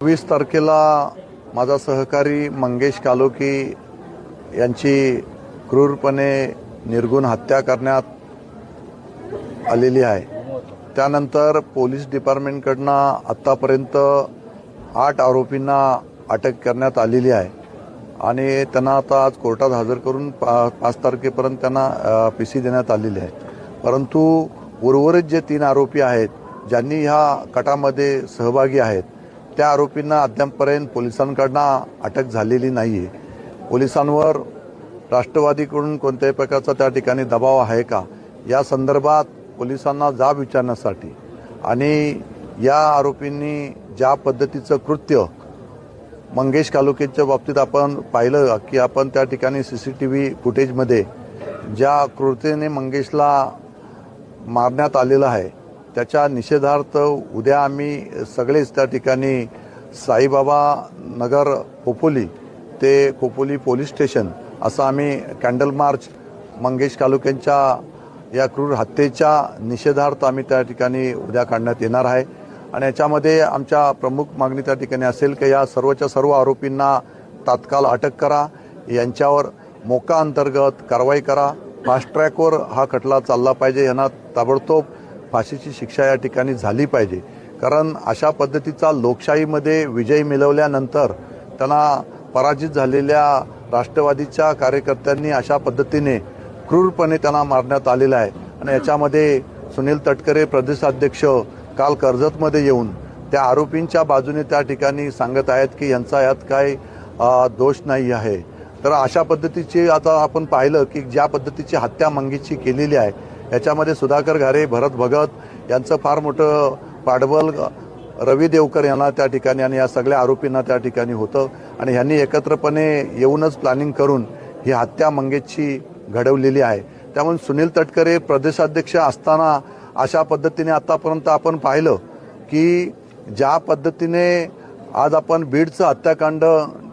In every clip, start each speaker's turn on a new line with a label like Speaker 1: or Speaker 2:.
Speaker 1: वीस तारखेला माझा सहकारी मंगेश कालोकी यांची क्रूरपणे निर्गुण हत्या करण्यात आलेली आहे. त्यानंतर पोलीस डिपार्टमेंटकडनं आत्तापर्यंत आठ आरोपींना अटक करण्यात आलेली आहे. आणि त्यांना आता आज कोर्टात हजर करून पा पाच तारखेपर्यंत त्यांना पी सी देण्यात आलेली आहे. परंतु उर्वरित जे तीन आरोपी आहेत ज्यांनी ह्या कटामध्ये सहभागी आहेत त्या आरोपींना अद्यापपर्यंत पोलिसांकडनं अटक झालेली नाही आहे पोलिसांवर राष्ट्रवादीकडून कोणत्याही प्रकारचा त्या ठिकाणी दबाव आहे का? या संदर्भात पोलिसांना जाब विचारण्यासाठी आणि या आरोपींनी ज्या पद्धतीचं कृत्य मंगेश कालोकेच्या बाबतीत आपण पाहिलं की आपण त्या ठिकाणी सी सी टी व्ही फुटेजमध्ये ज्या कृतीने मंगेशला मारण्यात आलेलं आहे त्याच्या निषेधार्थ उद्या आम्ही सगळेच त्या ठिकाणी साईबाबा नगर खोपोली ते खोपोली पोलीस स्टेशन असं आम्ही कॅन्डल मार्च मंगेश कालुक्यांच्या या क्रूर हत्येच्या निषेधार्थ आम्ही त्या ठिकाणी उद्या काढण्यात येणार आहे. आणि याच्यामध्ये आमच्या प्रमुख मागणी त्या ठिकाणी असेल की या सर्वच्या सर्व आरोपींना तात्काळ अटक करा. यांच्यावर मोका अंतर्गत कारवाई करा. फास्ट ट्रॅकवर हा खटला चालला पाहिजे यांना ताबडतोब फाशीची शिक्षा या ठिकाणी झाली पाहिजे. कारण अशा पद्धतीचा लोकशाहीमध्ये विजय मिळवल्यानंतर त्यांना पराजित झालेल्या राष्ट्रवादीच्या कार्यकर्त्यांनी अशा पद्धतीने क्रूरपणे त्यांना मारण्यात आलेलं आहे. आणि याच्यामध्ये सुनील तटकरे प्रदेशाध्यक्ष काल कर्जतमध्ये येऊन त्या आरोपींच्या बाजूने त्या ठिकाणी सांगत आहेत की यांचा यात काही दोष नाही आहे. तर अशा पद्धतीची आता आपण पाहिलं की ज्या पद्धतीची हत्या मंगीची केलेली आहे याच्यामध्ये सुधाकर घारे भरत भगत यांचं फार मोठं पाडबल रवी देवकर यांना त्या ठिकाणी आणि या सगळ्या आरोपींना त्या ठिकाणी होतं. आणि ह्यांनी एकत्रपणे येऊनच प्लॅनिंग करून ही हत्या मंगेशची घडवलेली आहे. त्यामुळे सुनील तटकरे प्रदेशाध्यक्ष असताना अशा पद्धतीने आतापर्यंत आपण पाहिलं की ज्या पद्धतीने आज आपण बीडचं हत्याकांड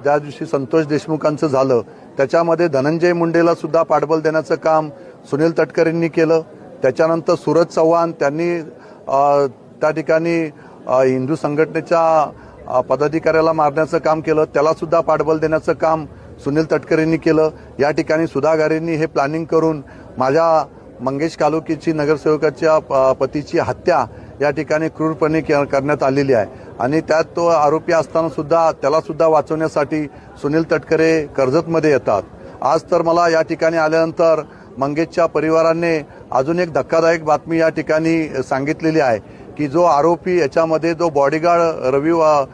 Speaker 1: ज्या दिवशी संतोष देशमुखांचं झालं त्याच्यामध्ये धनंजय मुंडेला सुद्धा पाठबळ देण्याचं काम सुनील तटकरेंनी केलं. त्याच्यानंतर सूरज चव्हाण त्यांनी त्या ठिकाणी हिंदू संघटनेच्या पदाधिकाऱ्याला मारण्याचं काम केलं. त्याला सुद्धा पाठबळ देण्याचं काम सुनील तटकरेंनी केलं. या ठिकाणी सुधागारेंनी हे प्लॅनिंग करून माझ्या मंगेश कालोकीची नगरसेवकाच्या प- पतीची हत्या या ठिकाणी क्रूरपणे करण्यात आलेली आहे. आणि त्यात तो आरोपी असताना सुद्धा त्याला सुद्धा वाचवण्यासाठी सुनील तटकरे कर्जतमध्ये येतात. आज तर मला या ठिकाणी आल्यानंतर मंगेशच्या परिवाराने अजून एक धक्कादायक बातमी या ठिकाणी सांगितलेली आहे की जो आरोपी याच्यामध्ये जो बॉडीगार्ड रवी वा-